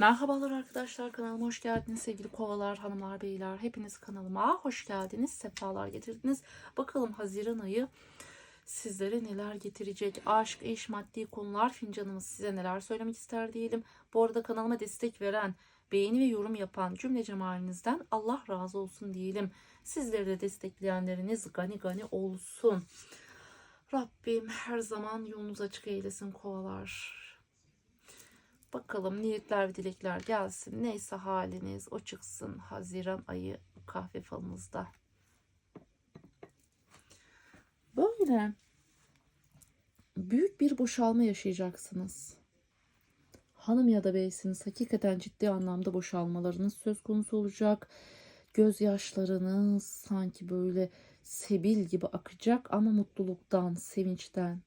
Merhabalar arkadaşlar kanalıma hoş geldiniz sevgili kovalar, hanımlar, beyler. Hepiniz kanalıma hoş geldiniz, sefalar getirdiniz. Bakalım Haziran ayı sizlere neler getirecek? Aşk, eş, maddi konular fincanımız size neler söylemek ister diyelim. Bu arada kanalıma destek veren, beğeni ve yorum yapan cümle cemalinizden Allah razı olsun diyelim. Sizleri de destekleyenleriniz gani gani olsun. Rabbim her zaman yolunuz açık eylesin kovalar. Bakalım niyetler ve dilekler gelsin. Neyse haliniz o çıksın. Haziran ayı kahve falınızda. Böyle büyük bir boşalma yaşayacaksınız. Hanım ya da beysiniz hakikaten ciddi anlamda boşalmalarınız söz konusu olacak. Gözyaşlarınız sanki böyle sebil gibi akacak ama mutluluktan, sevinçten.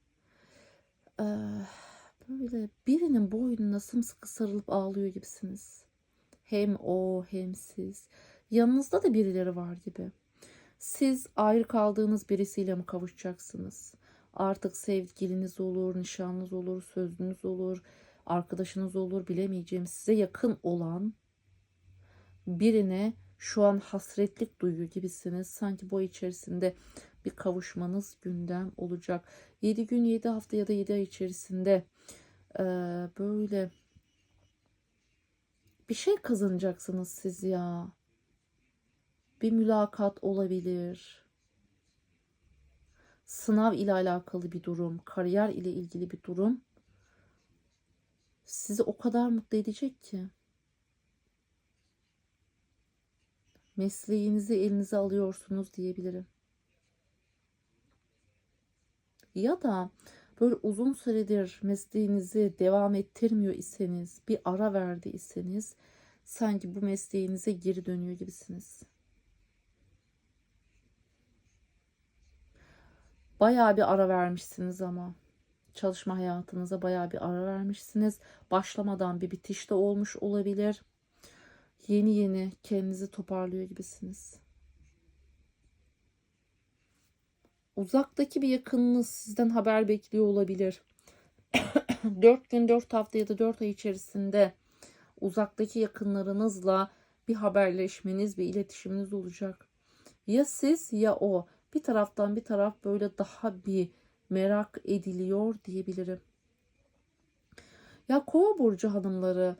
Ee, böyle birinin boynuna sımsıkı sarılıp ağlıyor gibisiniz. Hem o hem siz. Yanınızda da birileri var gibi. Siz ayrı kaldığınız birisiyle mi kavuşacaksınız? Artık sevgiliniz olur, nişanınız olur, sözünüz olur, arkadaşınız olur bilemeyeceğim size yakın olan birine şu an hasretlik duyuyor gibisiniz. Sanki bu içerisinde bir kavuşmanız gündem olacak. 7 gün 7 hafta ya da 7 ay içerisinde böyle bir şey kazanacaksınız siz ya. Bir mülakat olabilir. Sınav ile alakalı bir durum, kariyer ile ilgili bir durum sizi o kadar mutlu edecek ki. Mesleğinizi elinize alıyorsunuz diyebilirim. Ya da böyle uzun süredir mesleğinizi devam ettirmiyor iseniz, bir ara verdi iseniz sanki bu mesleğinize geri dönüyor gibisiniz. Bayağı bir ara vermişsiniz ama çalışma hayatınıza bayağı bir ara vermişsiniz. Başlamadan bir bitiş de olmuş olabilir. Yeni yeni kendinizi toparlıyor gibisiniz. Uzaktaki bir yakınınız sizden haber bekliyor olabilir. 4 gün 4 hafta ya da 4 ay içerisinde uzaktaki yakınlarınızla bir haberleşmeniz ve iletişiminiz olacak. Ya siz ya o. Bir taraftan bir taraf böyle daha bir merak ediliyor diyebilirim. Ya Kova burcu hanımları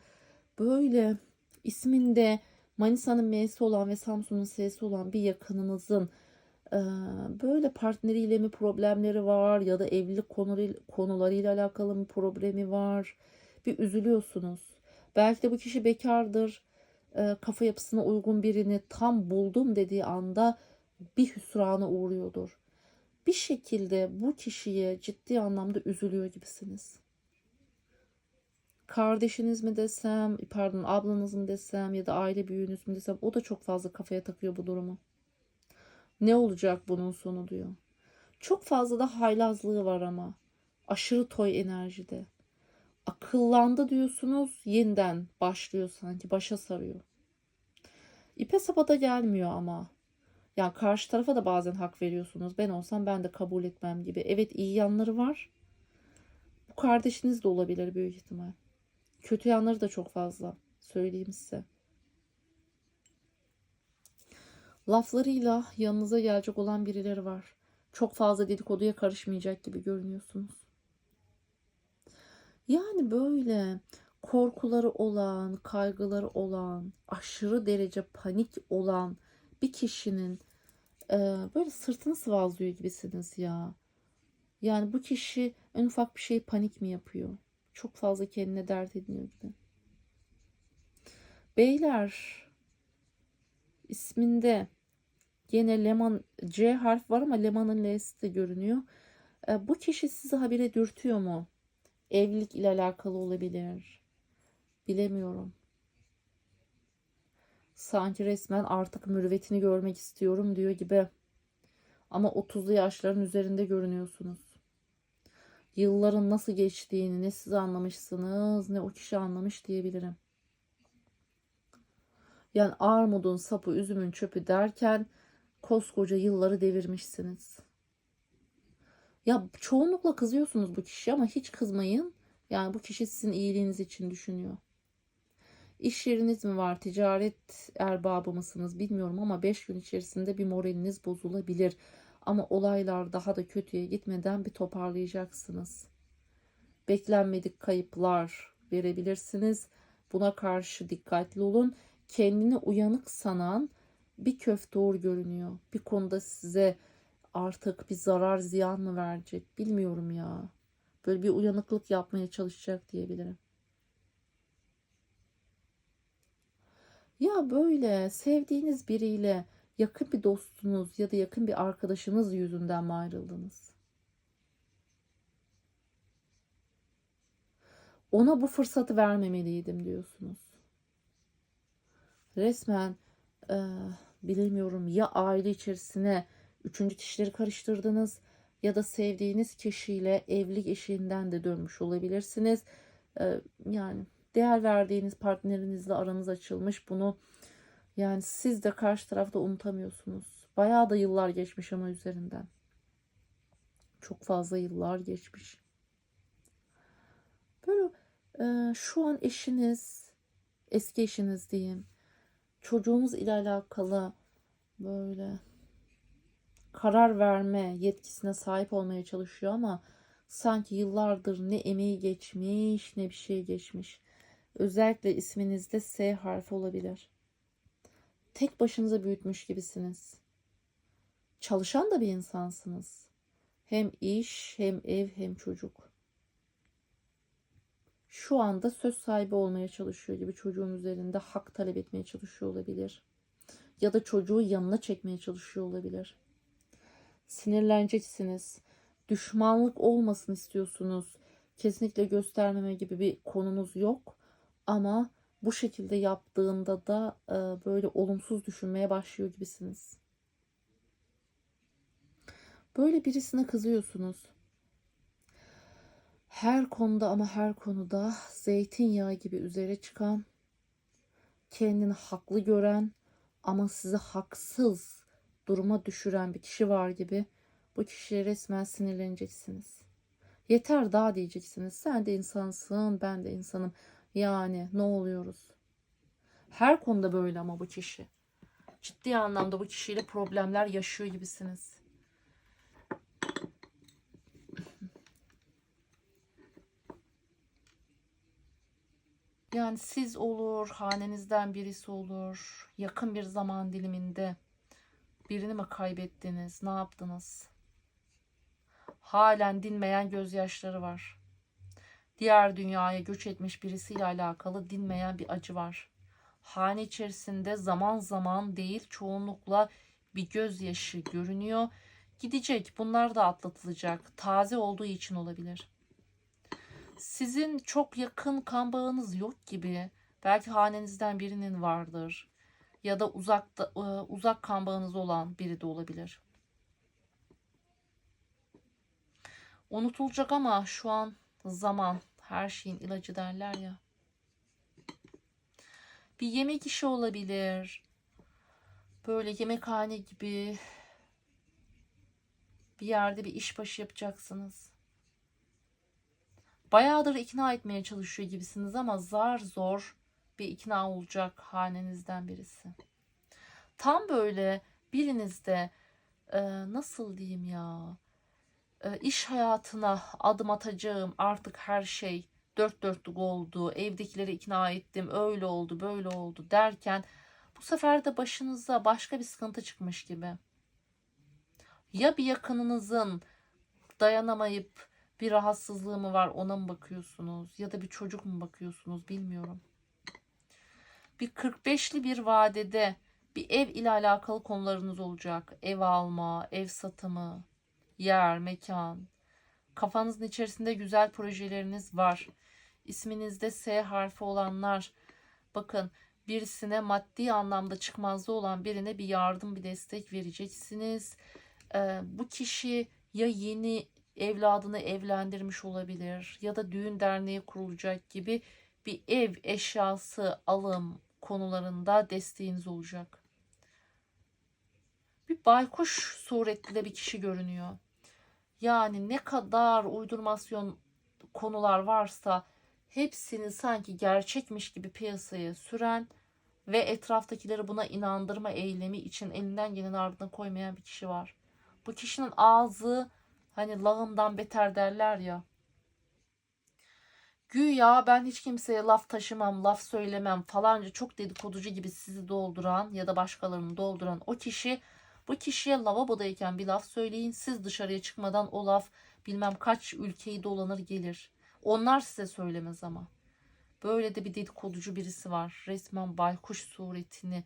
böyle isminde Manisa'nın M'si olan ve Samsun'un S'si olan bir yakınınızın böyle partneriyle mi problemleri var ya da evlilik konuları, konularıyla alakalı bir problemi var. Bir üzülüyorsunuz. Belki de bu kişi bekardır. Kafa yapısına uygun birini tam buldum dediği anda bir hüsrana uğruyordur. Bir şekilde bu kişiye ciddi anlamda üzülüyor gibisiniz kardeşiniz mi desem, pardon ablanız mı desem ya da aile büyüğünüz mü desem o da çok fazla kafaya takıyor bu durumu. Ne olacak bunun sonu diyor. Çok fazla da haylazlığı var ama. Aşırı toy enerjide. Akıllandı diyorsunuz yeniden başlıyor sanki başa sarıyor. İpe sapa da gelmiyor ama. Yani karşı tarafa da bazen hak veriyorsunuz. Ben olsam ben de kabul etmem gibi. Evet iyi yanları var. Bu kardeşiniz de olabilir büyük ihtimal. Kötü yanları da çok fazla. Söyleyeyim size. Laflarıyla yanınıza gelecek olan birileri var. Çok fazla dedikoduya karışmayacak gibi görünüyorsunuz. Yani böyle korkuları olan, kaygıları olan, aşırı derece panik olan bir kişinin e, böyle sırtını sıvazlıyor gibisiniz ya. Yani bu kişi en ufak bir şey panik mi yapıyor? Çok fazla kendine dert ediniyor gibi. Beyler isminde yine Leman C harf var ama Leman'ın L'si de görünüyor. E, bu kişi sizi habire dürtüyor mu? Evlilik ile alakalı olabilir. Bilemiyorum. Sanki resmen artık mürüvvetini görmek istiyorum diyor gibi. Ama 30'lu yaşların üzerinde görünüyorsunuz yılların nasıl geçtiğini ne siz anlamışsınız ne o kişi anlamış diyebilirim. Yani armudun sapı üzümün çöpü derken koskoca yılları devirmişsiniz. Ya çoğunlukla kızıyorsunuz bu kişiye ama hiç kızmayın. Yani bu kişi sizin iyiliğiniz için düşünüyor. İş yeriniz mi var? Ticaret erbabı mısınız? Bilmiyorum ama 5 gün içerisinde bir moraliniz bozulabilir. Ama olaylar daha da kötüye gitmeden bir toparlayacaksınız. Beklenmedik kayıplar verebilirsiniz. Buna karşı dikkatli olun. Kendini uyanık sanan bir köfteğur görünüyor. Bir konuda size artık bir zarar ziyan mı verecek bilmiyorum ya. Böyle bir uyanıklık yapmaya çalışacak diyebilirim. Ya böyle sevdiğiniz biriyle yakın bir dostunuz ya da yakın bir arkadaşınız yüzünden mi ayrıldınız? Ona bu fırsatı vermemeliydim diyorsunuz. Resmen e, bilemiyorum ya aile içerisine üçüncü kişileri karıştırdınız ya da sevdiğiniz kişiyle evlilik eşiğinden de dönmüş olabilirsiniz. E, yani değer verdiğiniz partnerinizle aranız açılmış. Bunu yani siz de karşı tarafta unutamıyorsunuz. Bayağı da yıllar geçmiş ama üzerinden. Çok fazla yıllar geçmiş. Böyle e, şu an eşiniz, eski eşiniz diyeyim, çocuğunuz ile alakalı böyle karar verme yetkisine sahip olmaya çalışıyor ama sanki yıllardır ne emeği geçmiş ne bir şey geçmiş. Özellikle isminizde S harfi olabilir. Tek başınıza büyütmüş gibisiniz. Çalışan da bir insansınız. Hem iş, hem ev, hem çocuk. Şu anda söz sahibi olmaya çalışıyor gibi çocuğun üzerinde hak talep etmeye çalışıyor olabilir. Ya da çocuğu yanına çekmeye çalışıyor olabilir. Sinirleneceksiniz. Düşmanlık olmasın istiyorsunuz. Kesinlikle göstermeme gibi bir konunuz yok. Ama bu şekilde yaptığında da e, böyle olumsuz düşünmeye başlıyor gibisiniz. Böyle birisine kızıyorsunuz. Her konuda ama her konuda zeytinyağı gibi üzere çıkan, kendini haklı gören ama sizi haksız duruma düşüren bir kişi var gibi bu kişiye resmen sinirleneceksiniz. Yeter daha diyeceksiniz. Sen de insansın, ben de insanım. Yani ne oluyoruz? Her konuda böyle ama bu kişi. Ciddi anlamda bu kişiyle problemler yaşıyor gibisiniz. Yani siz olur, hanenizden birisi olur, yakın bir zaman diliminde birini mi kaybettiniz, ne yaptınız? Halen dinmeyen gözyaşları var. Diğer dünyaya göç etmiş birisiyle alakalı dinmeyen bir acı var. Hane içerisinde zaman zaman değil çoğunlukla bir gözyaşı görünüyor. Gidecek bunlar da atlatılacak. Taze olduğu için olabilir. Sizin çok yakın kan bağınız yok gibi. Belki hanenizden birinin vardır. Ya da uzakta e, uzak kan bağınız olan biri de olabilir. Unutulacak ama şu an zaman her şeyin ilacı derler ya. Bir yemek işi olabilir. Böyle yemekhane gibi bir yerde bir işbaşı yapacaksınız. Bayağıdır ikna etmeye çalışıyor gibisiniz ama zar zor bir ikna olacak hanenizden birisi. Tam böyle birinizde e, nasıl diyeyim ya e, iş hayatına adım atacağım artık her şey dört dörtlük oldu evdekileri ikna ettim öyle oldu böyle oldu derken bu sefer de başınıza başka bir sıkıntı çıkmış gibi. Ya bir yakınınızın dayanamayıp bir rahatsızlığı mı var ona mı bakıyorsunuz ya da bir çocuk mu bakıyorsunuz bilmiyorum. Bir 45'li bir vadede bir ev ile alakalı konularınız olacak. Ev alma, ev satımı, yer, mekan. Kafanızın içerisinde güzel projeleriniz var. İsminizde S harfi olanlar. Bakın birisine maddi anlamda çıkmazda olan birine bir yardım, bir destek vereceksiniz. Ee, bu kişi ya yeni evladını evlendirmiş olabilir ya da düğün derneği kurulacak gibi bir ev eşyası alım konularında desteğiniz olacak. Bir baykuş suretli de bir kişi görünüyor. Yani ne kadar uydurmasyon konular varsa hepsini sanki gerçekmiş gibi piyasaya süren ve etraftakileri buna inandırma eylemi için elinden gelen ardına koymayan bir kişi var. Bu kişinin ağzı hani lağımdan beter derler ya. Güya ben hiç kimseye laf taşımam, laf söylemem falanca çok dedikoducu gibi sizi dolduran ya da başkalarını dolduran o kişi bu kişiye lavabodayken bir laf söyleyin. Siz dışarıya çıkmadan o laf bilmem kaç ülkeyi dolanır gelir. Onlar size söylemez ama. Böyle de bir dedikoducu birisi var. Resmen baykuş suretini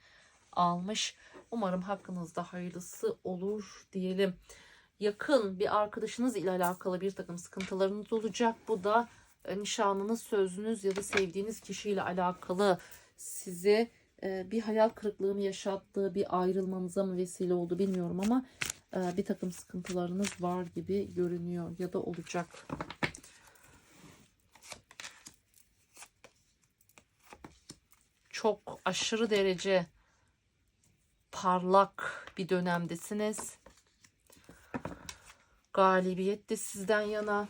almış. Umarım hakkınızda hayırlısı olur diyelim. Yakın bir arkadaşınız ile alakalı bir takım sıkıntılarınız olacak. Bu da e, nişanınız, sözünüz ya da sevdiğiniz kişiyle alakalı sizi e, bir hayal kırıklığı mı yaşattığı, bir ayrılmanıza mı vesile oldu bilmiyorum ama e, bir takım sıkıntılarınız var gibi görünüyor ya da olacak. Çok aşırı derece parlak bir dönemdesiniz. Galibiyet de sizden yana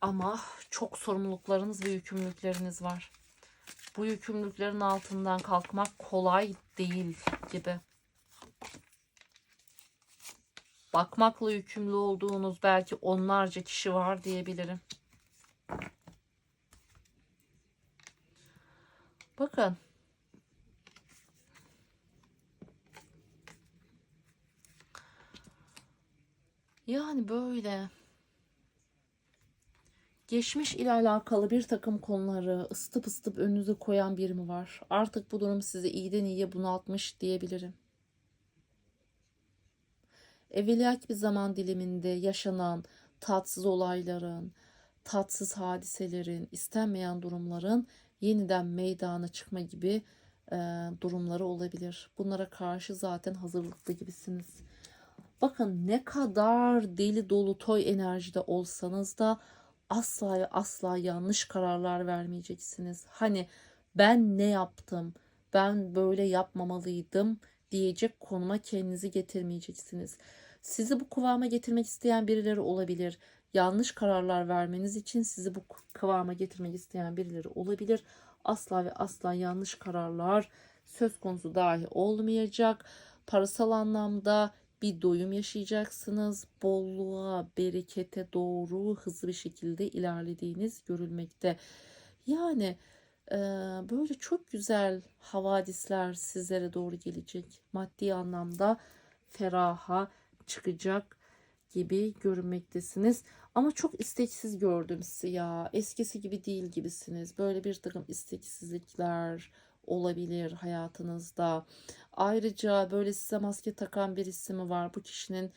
ama çok sorumluluklarınız ve yükümlülükleriniz var. Bu yükümlülüklerin altından kalkmak kolay değil gibi. Bakmakla yükümlü olduğunuz belki onlarca kişi var diyebilirim. Bakın. Yani böyle geçmiş ile alakalı bir takım konuları ısıtıp ısıtıp önünüze koyan biri mi var? Artık bu durum sizi iyiden iyiye bunaltmış diyebilirim. Evveliyat bir zaman diliminde yaşanan tatsız olayların, tatsız hadiselerin, istenmeyen durumların yeniden meydana çıkma gibi e, durumları olabilir. Bunlara karşı zaten hazırlıklı gibisiniz. Bakın ne kadar deli dolu toy enerjide olsanız da asla asla yanlış kararlar vermeyeceksiniz. Hani ben ne yaptım? Ben böyle yapmamalıydım diyecek konuma kendinizi getirmeyeceksiniz. Sizi bu kıvama getirmek isteyen birileri olabilir. Yanlış kararlar vermeniz için sizi bu kıvama getirmek isteyen birileri olabilir. Asla ve asla yanlış kararlar söz konusu dahi olmayacak. Parasal anlamda bir doyum yaşayacaksınız. Bolluğa, berekete doğru hızlı bir şekilde ilerlediğiniz görülmekte. Yani e, böyle çok güzel havadisler sizlere doğru gelecek. Maddi anlamda feraha çıkacak gibi görünmektesiniz. Ama çok isteksiz gördüm sizi ya. Eskisi gibi değil gibisiniz. Böyle bir takım isteksizlikler olabilir hayatınızda. Ayrıca böyle size maske takan birisi mi var? Bu kişinin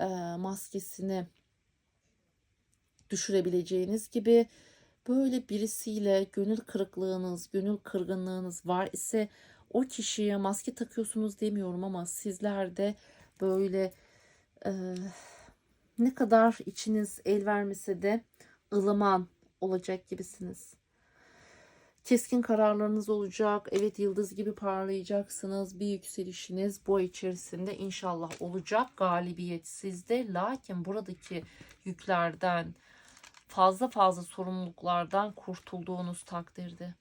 e, maskesini düşürebileceğiniz gibi böyle birisiyle gönül kırıklığınız, gönül kırgınlığınız var ise o kişiye maske takıyorsunuz demiyorum ama sizler de böyle e, ne kadar içiniz el vermese de ılıman olacak gibisiniz. Keskin kararlarınız olacak. Evet yıldız gibi parlayacaksınız. Bir yükselişiniz bu içerisinde inşallah olacak. Galibiyet sizde. Lakin buradaki yüklerden fazla fazla sorumluluklardan kurtulduğunuz takdirde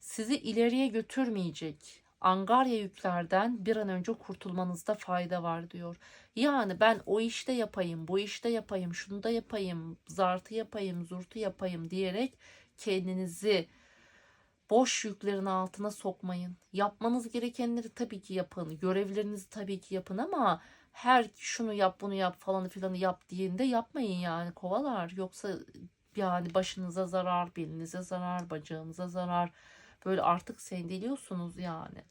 sizi ileriye götürmeyecek angarya yüklerden bir an önce kurtulmanızda fayda var diyor. Yani ben o işte yapayım, bu işte yapayım, şunu da yapayım, zartı yapayım, zurtu yapayım diyerek kendinizi boş yüklerin altına sokmayın. Yapmanız gerekenleri tabii ki yapın. Görevlerinizi tabii ki yapın ama her şunu yap bunu yap falan filanı yap diyende yapmayın yani kovalar. Yoksa yani başınıza zarar, belinize zarar, bacağınıza zarar. Böyle artık sendeliyorsunuz yani.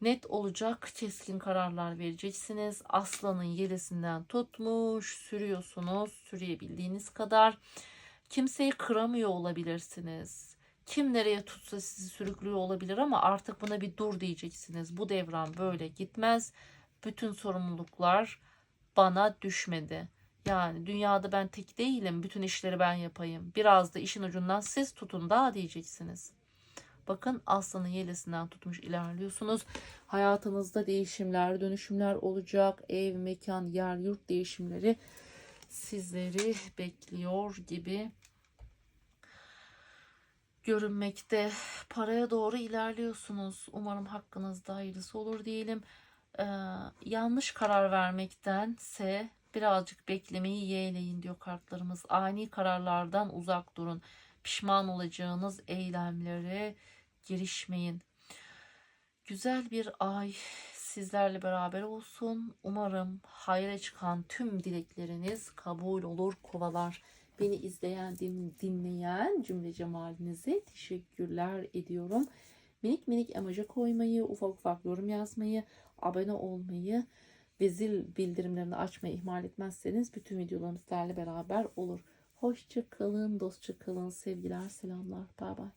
Net olacak keskin kararlar vereceksiniz. Aslanın yelesinden tutmuş sürüyorsunuz sürebildiğiniz kadar. Kimseyi kıramıyor olabilirsiniz. Kim nereye tutsa sizi sürüklüyor olabilir ama artık buna bir dur diyeceksiniz. Bu devran böyle gitmez. Bütün sorumluluklar bana düşmedi. Yani dünyada ben tek değilim. Bütün işleri ben yapayım. Biraz da işin ucundan siz tutun daha diyeceksiniz. Bakın aslanın yelesinden tutmuş ilerliyorsunuz. Hayatınızda değişimler, dönüşümler olacak. Ev, mekan, yer, yurt değişimleri sizleri bekliyor gibi görünmekte. Paraya doğru ilerliyorsunuz. Umarım hakkınızda hayırlısı olur diyelim. Ee, yanlış karar vermektense birazcık beklemeyi yeğleyin diyor kartlarımız. Ani kararlardan uzak durun. Pişman olacağınız eylemlere girişmeyin. Güzel bir ay sizlerle beraber olsun. Umarım hayra çıkan tüm dilekleriniz kabul olur kovalar. Beni izleyen, din- dinleyen cümle cemalinize teşekkürler ediyorum. Minik minik emoji koymayı, ufak ufak yorum yazmayı, abone olmayı ve zil bildirimlerini açmayı ihmal etmezseniz bütün videolarımız sizlerle beraber olur. Hoşça kalın, dostça kalın, sevgiler, selamlar, bay bay.